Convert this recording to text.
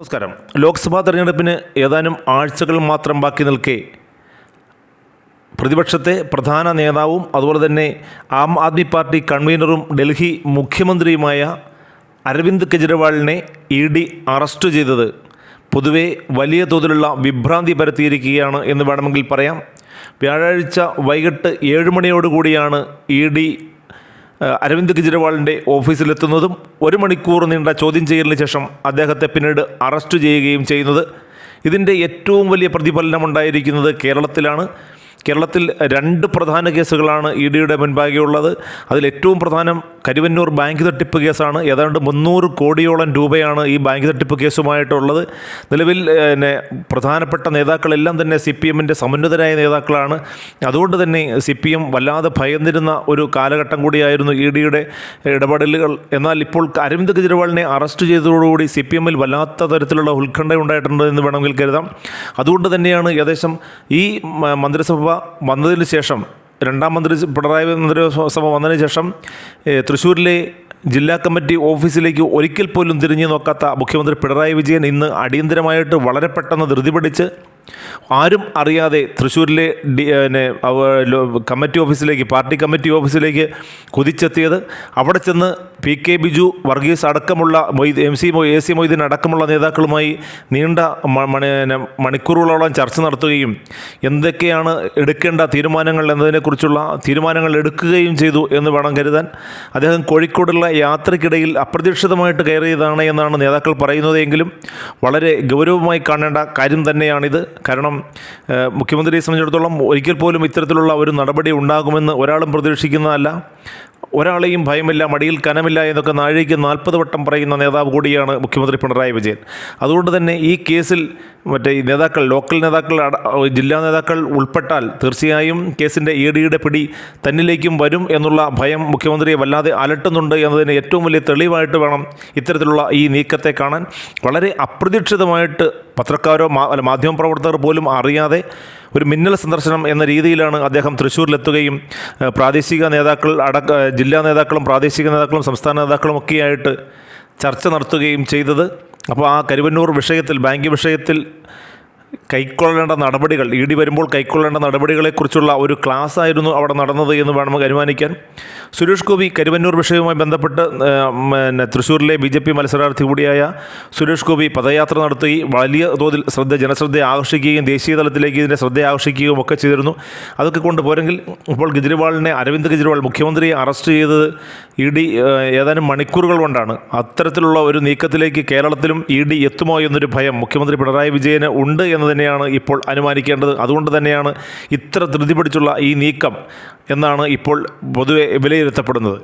നമസ്കാരം. ലോക്സഭാ തെരഞ്ഞെടുപ്പിന് ഏതാനും ആഴ്ചകൾ മാത്രം ബാക്കി നിൽക്കെ പ്രതിപക്ഷത്തെ പ്രധാന നേതാവും അതുപോലെ തന്നെ ആം ആദ്മി പാർട്ടി കൺവീനറും ഡൽഹി മുഖ്യമന്ത്രിയുമായ അരവിന്ദ് കെജ്രിവാളിനെ ഇ ഡി അറസ്റ്റ് ചെയ്തത് പൊതുവെ വലിയ തോതിലുള്ള വിഭ്രാന്തി പരത്തിയിരിക്കുകയാണ് എന്ന് വേണമെങ്കിൽ പറയാം. വ്യാഴാഴ്ച വൈകിട്ട് ഏഴ് മണിയോടുകൂടിയാണ് ഇ ഡി അരവിന്ദ് കെജ്രിവാളിന്റെ ഓഫീസിലെത്തുന്നതും ഒരു മണിക്കൂർ നീണ്ട ചോദ്യം ചെയ്യലിന് ശേഷം അദ്ദേഹത്തെ പിന്നീട് അറസ്റ്റ് ചെയ്യുകയും ചെയ്യുന്നത്. ഇതിന്റെ ഏറ്റവും വലിയ പ്രതിഫലനം ഉണ്ടായിരിക്കുന്നത് കേരളത്തിലാണ്. കേരളത്തിൽ രണ്ട് പ്രധാന കേസുകളാണ് ഇ ഡിയുടെ മുൻപാകെയുള്ളത്. അതിൽ ഏറ്റവും പ്രധാനം കരുവന്നൂർ ബാങ്ക് തട്ടിപ്പ് കേസാണ്. ഏതാണ്ട് മുന്നൂറ് കോടിയോളം രൂപയാണ് ഈ ബാങ്ക് തട്ടിപ്പ് കേസുമായിട്ടുള്ളത്. നിലവിൽ പിന്നെ പ്രധാനപ്പെട്ട നേതാക്കളെല്ലാം തന്നെ സി പി എമ്മിന്റെ സമന്വിതരായ നേതാക്കളാണ്. അതുകൊണ്ട് തന്നെ സി പി എം വല്ലാതെ ഭയന്നിരുന്ന ഒരു കാലഘട്ടം കൂടിയായിരുന്നു ഇ ഡിയുടെ ഇടപെടലുകൾ എന്നാൽ ഇപ്പോൾ അരവിന്ദ് കെജ്രിവാളിനെ അറസ്റ്റ് ചെയ്തതോടുകൂടി സി പി എമ്മിൽ വല്ലാത്ത തരത്തിലുള്ള ഉത്കണ്ഠ ഉണ്ടായിട്ടുണ്ട് എന്ന് വേണമെങ്കിൽ കരുതാം. അതുകൊണ്ട് തന്നെയാണ് ഏകദേശം ഈ മന്ത്രിസഭ വന്നതിന് ശേഷം രണ്ടാം മന്ത്രി പിണറായി മന്ത്രിസഭ വന്നതിന് ശേഷം തൃശ്ശൂരിലെ ജില്ലാ കമ്മിറ്റി ഓഫീസിലേക്ക് ഒരിക്കൽ പോലും തിരിഞ്ഞു നോക്കാത്ത മുഖ്യമന്ത്രി പിണറായി വിജയൻ ഇന്ന് അടിയന്തരമായിട്ട് വളരെ പെട്ടെന്ന് ധൃതി പിടിച്ച് ആരും അറിയാതെ തൃശ്ശൂരിലെ പിന്നെ കമ്മിറ്റി ഓഫീസിലേക്ക് പാർട്ടി കമ്മിറ്റി ഓഫീസിലേക്ക് കുതിച്ചെത്തിയത്. അവിടെ ചെന്ന് പി കെ ബിജു വർഗീസ് അടക്കമുള്ള M C A C Moideen അടക്കമുള്ള നേതാക്കളുമായി നീണ്ട മണി മണിക്കൂറുകളോളം ചർച്ച നടത്തുകയും എന്തൊക്കെയാണ് എടുക്കേണ്ട തീരുമാനങ്ങൾ എന്നതിനെക്കുറിച്ചുള്ള തീരുമാനങ്ങൾ എടുക്കുകയും ചെയ്തു എന്ന് വേണം കരുതാൻ. അദ്ദേഹം കോഴിക്കോടുള്ള യാത്രയ്ക്കിടയിൽ അപ്രതീക്ഷിതമായിട്ട് കയറിയതാണ് എന്നാണ് നേതാക്കൾ പറയുന്നതെങ്കിലും വളരെ ഗൗരവമായി കാണേണ്ട കാര്യം തന്നെയാണിത്. കാരണം മുഖ്യമന്ത്രിയെ സംബന്ധിച്ചിടത്തോളം ഒരിക്കൽ പോലും ഇത്തരത്തിലുള്ള ഒരു നടപടി ഉണ്ടാകുമെന്ന് ഒരാളും പ്രതീക്ഷിക്കുന്നതല്ല. ഒരാളെയും ഭയമില്ല മടിയിൽ കനമില്ല എന്നൊക്കെ നാഴിക്ക് നാൽപ്പത് വട്ടം പറയുന്ന നേതാവ് കൂടിയാണ് മുഖ്യമന്ത്രി പിണറായി വിജയൻ. അതുകൊണ്ട് തന്നെ ഈ കേസിൽ മറ്റേ നേതാക്കൾ ലോക്കൽ നേതാക്കൾ ജില്ലാ നേതാക്കൾ ഉൾപ്പെട്ടാൽ തീർച്ചയായും കേസിന്റെ ഇ ഡിയുടെ പിടി തന്നിലേക്കും വരും എന്നുള്ള ഭയം മുഖ്യമന്ത്രിയെ വല്ലാതെ അലട്ടുന്നുണ്ട് എന്നതിന് ഏറ്റവും വലിയ തെളിവായിട്ട് വേണം ഇത്തരത്തിലുള്ള ഈ നീക്കത്തെ കാണാൻ. വളരെ അപ്രതീക്ഷിതമായിട്ട് പത്രക്കാരോ മാ- അല്ല, മാധ്യമപ്രവർത്തകർ പോലും അറിയാതെ ഒരു മിന്നൽ സന്ദർശനം എന്ന രീതിയിലാണ് അദ്ദേഹം തൃശ്ശൂരിലെത്തുകയും പ്രാദേശിക നേതാക്കൾ അടക്ക ജില്ലാ നേതാക്കളും പ്രാദേശിക നേതാക്കളും സംസ്ഥാന നേതാക്കളും ഒക്കെയായിട്ട് ചർച്ച നടത്തുകയും ചെയ്തത്. അപ്പോൾ ആ കരുവന്നൂർ വിഷയത്തിൽ ബാങ്ക് വിഷയത്തിൽ കൈക്കൊള്ളേണ്ട നടപടികൾ ഇ ഡി വരുമ്പോൾ കൈക്കൊള്ളേണ്ട നടപടികളെക്കുറിച്ചുള്ള ഒരു ക്ലാസ് ആയിരുന്നു അവിടെ നടന്നത് എന്ന് വേണം അനുമാനിക്കാൻ. സുരേഷ് ഗോപി കരുവന്നൂർ വിഷയവുമായി ബന്ധപ്പെട്ട് പിന്നെ തൃശ്ശൂരിലെ ബി ജെ പി മത്സരാർത്ഥി കൂടിയായ സുരേഷ് ഗോപി പദയാത്ര നടത്തി വലിയ തോതിൽ ശ്രദ്ധ ജനശ്രദ്ധ ആകർഷിക്കുകയും ദേശീയ തലത്തിലേക്ക് ഇതിന്റെ ശ്രദ്ധ ആകർഷിക്കുകയും ഒക്കെ ചെയ്തിരുന്നു. അതൊക്കെ കൊണ്ട് പോരെങ്കിൽ ഇപ്പോൾ കെജ്രിവാളിനെ അരവിന്ദ് കെജ്രിവാൾ മുഖ്യമന്ത്രിയെ അറസ്റ്റ് ചെയ്തത് ഇ ഡി ഏതാനും മണിക്കൂറുകൾ കൊണ്ടാണ്. അത്തരത്തിലുള്ള ഒരു നീക്കത്തിലേക്ക് കേരളത്തിലും ഇ ഡി എത്തുമോ എന്നൊരു ഭയം മുഖ്യമന്ത്രി പിണറായി വിജയന് ഉണ്ട് എന്ന് തന്നെയാണ് ഇപ്പോൾ അനുമാനിക്കേണ്ടത്. അതുകൊണ്ട് തന്നെയാണ് ഇത്ര ധൃതി പിടിച്ചുള്ള ഈ നീക്കം എന്നാണ് ഇപ്പോൾ പൊതുവെ വിലയിരുത്തപ്പെടുന്നത്.